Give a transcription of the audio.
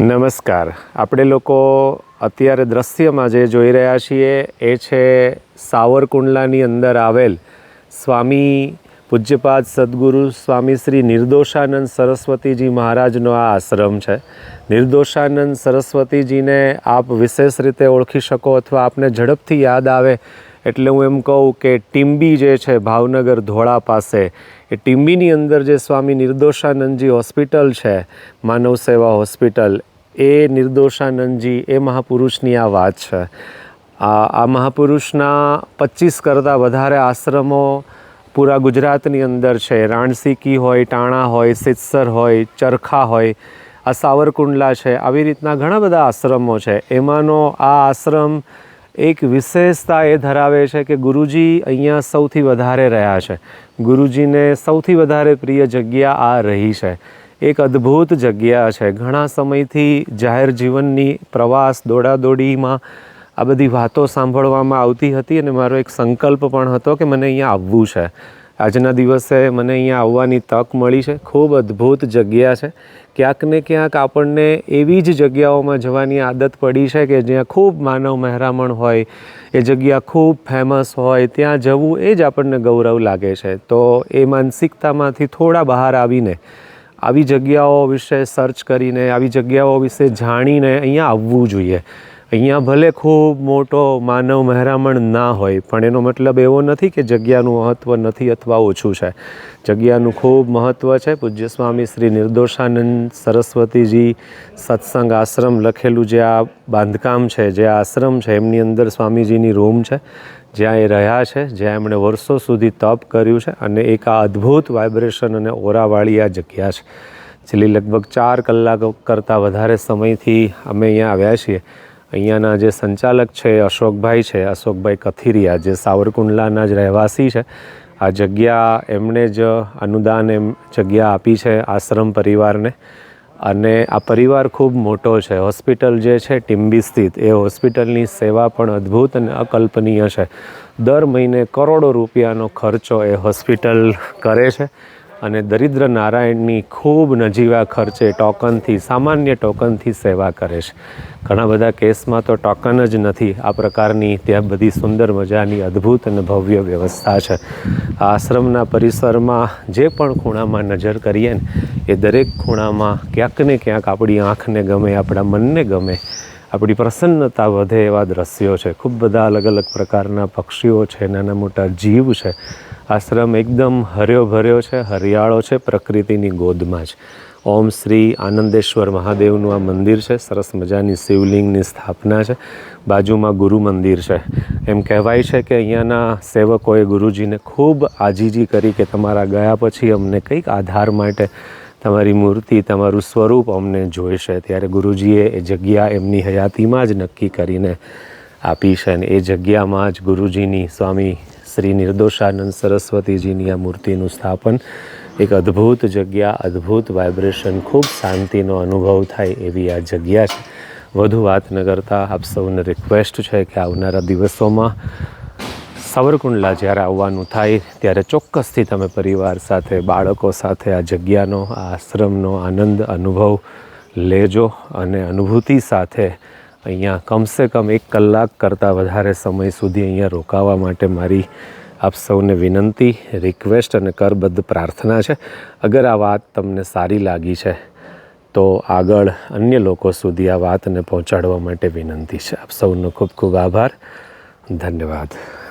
નમસ્કાર. આપણે લોકો અત્યારે દ્રશ્યમાં જે જોઈ રહ્યા છીએ એ છે સાવરકુંડલાની અંદર આવેલ સ્વામી પૂજ્યપાદ સદગુરુ સ્વામી શ્રી નિર્દોષાનંદ સરસ્વતીજી મહારાજનો આ આશ્રમ છે. નિર્દોષાનંદ સરસ્વતીજીને આપ વિશેષ રીતે ઓળખી શકો અથવા આપને ઝડપથી યાદ આવે એટલે હું એમ કહું કે ટીમ્બી જે છે ભાવનગર ધોળા પાસે, એ ટીમ્બીની અંદર જે સ્વામી નિર્દોષાનંદજી હોસ્પિટલ છે, માનવ સેવા હોસ્પિટલ, એ નિર્દોષાનંદજી, એ મહાપુરુષની આ વાત છે. આ મહાપુરુષના પચીસ કરતાં વધારે આશ્રમો પૂરા ગુજરાતની અંદર છે. રાણસીકી હોય, ટાણા હોય, સિત્સર હોય, ચરખા હોય, આ સાવરકુંડલા છે. આવી રીતના ઘણા બધા આશ્રમો છે. એમાંનો આ આશ્રમ એક વિશેષતા એ ધરાવે છે કે ગુરુજી અહીંયા સૌથી વધારે રહ્યા છે. ગુરુજીને સૌથી વધારે પ્રિય જગ્યા આ રહી છે. એક અદ્ભુત જગ્યા છે. ઘણા સમયથી જાહેર જીવનની પ્રવાસ દોડાદોડીમાં આ બધી વાતો સાંભળવામાં આવતી હતી અને મારો એક સંકલ્પ પણ હતો કે મને અહીંયા આવવું છે. આજના દિવસે મને અહીંયા આવવાની તક મળી છે. ખૂબ અદ્ભુત જગ્યા છે. ક્યાંક ને ક્યાંક આપણને એવી જ જગ્યાઓમાં જવાની આદત પડી છે કે જ્યાં ખૂબ માનવ મહેરામણ હોય, એ જગ્યા ખૂબ ફેમસ હોય, ત્યાં જવું એ જ આપણને ગૌરવ લાગે છે. તો એ માનસિકતામાંથી થોડા બહાર આવીને, આવી જગ્યાઓ વિશે સર્ચ કરીને, આવી જગ્યાઓ વિશે જાણીને અહીંયા આવવું જોઈએ. અહીંયા ભલે ખૂબ મોટો માનવ મહેરામણ ના હોય, પણ એનો મતલબ એવો નથી કે જગ્યાનું મહત્ત્વ નથી અથવા ઓછું છે. જગ્યાનું ખૂબ મહત્ત્વ છે. પૂજ્ય સ્વામી શ્રી નિર્દોષાનંદ સરસ્વતીજી સત્સંગ આશ્રમ લખેલું જે આ બાંધકામ છે, જે આશ્રમ છે, એમની અંદર સ્વામીજીની રૂમ છે, જ્યાં એ રહ્યા છે, જ્યાં એમણે વર્ષો સુધી તપ કર્યું છે અને એક આ અદ્ભુત વાઇબ્રેશન અને ઓરાવાળી આ જગ્યા છે. છેલ્લી લગભગ ચાર કલાક કરતાં વધારે સમયથી અમે અહીંયા આવ્યા છીએ. અહીંયાના જે સંચાલક છે, અશોકભાઈ છે, અશોકભાઈ કથિરિયા, જે સાવરકુંડલાના જ રહેવાસી છે. આ જગ્યા એમણે જ અનુદાન એમ જગ્યા આપી છે આશ્રમ પરિવારને. અને આ પરિવાર ખૂબ મોટો છે. હોસ્પિટલ જે છે, ટીમ્બી સ્થિત, એ હોસ્પિટલની સેવા પણ અદ્ભુત અને અકલ્પનીય છે. દર મહિને કરોડો રૂપિયાનો ખર્ચો એ હોસ્પિટલ કરે છે. અને દરિદ્ર નારાયણની ખૂબ નજીવા ખર્ચે ટોકનથી, સામાન્ય ટોકનથી સેવા કરે છે. ઘણા બધા કેસમાં તો ટોકન જ નથી. આ પ્રકારની ત્યાં બધી સુંદર મજાની અદ્ભુત અને ભવ્ય વ્યવસ્થા છે. આ આશ્રમના પરિસરમાં જે પણ ખૂણામાં નજર કરીએ ને, એ દરેક ખૂણામાં ક્યાંક ને ક્યાંક આપણી આંખને ગમે, આપણા મનને ગમે. આપણી પ્રસન્નતા વધે એવા દ્રશ્યો છે. ખૂબ બધા અલગ અલગ પ્રકારના પક્ષીઓ છે નાના મોટા જીવ છે. આશ્રમ એકદમ હર્યો ભર્યો છે, હરિયાળો છે, પ્રકૃતિની ગોદમાં જ. ઓમ શ્રી આનંદેશ્વર મહાદેવનું આ મંદિર છે. સરસ મજાની શિવલિંગની સ્થાપના છે. બાજુમાં ગુરુ મંદિર છે. એમ કહેવાય છે કે અહીંયાના સેવકોએ ગુરુજીને ખૂબ આજીજી કરી કે તમારા ગયા પછી અમને કંઈક આધાર માટે તમારી મૂર્તિ, તમારું સ્વરૂપ અમને જોઈશે. ત્યારે ગુરુજીએ એ જગ્યા એમની હયાતીમાં જ નક્કી કરીને આપી છે અને એ જગ્યામાં જ ગુરુજીની સ્વામી શ્રી નિર્દોષાનંદ સરસ્વતીજીની આ મૂર્તિનું સ્થાપન. એક અદ્ભુત જગ્યા, અદ્ભુત વાઇબ્રેશન ખૂબ શાંતિનો અનુભવ થાય એવી આ જગ્યા છે. વધુ વાત ન કરતાં આપ સૌને રિક્વેસ્ટ છે કે આવનારા દિવસોમાં સાવરકુંડલા જ્યારે આવવાનું થાય, ત્યારે ચોક્કસથી તમે પરિવાર સાથે, બાળકો સાથે આ જગ્યાનો, આ આશ્રમનો આનંદ અનુભવ લેજો અને અનુભૂતિ સાથે અહીંયા કમસે કમ એક કલાક કરતાં વધારે સમય સુધી અહીંયા રોકાવા માટે મારી આપ સૌને વિનંતી, રિક્વેસ્ટ અને કરબદ્ધ પ્રાર્થના છે. અગર આ વાત તમને સારી લાગી છે, તો આગળ અન્ય લોકો સુધી આ વાતને પહોંચાડવા માટે વિનંતી છે. આપ સૌનો ખૂબ ખૂબ આભાર. ધન્યવાદ.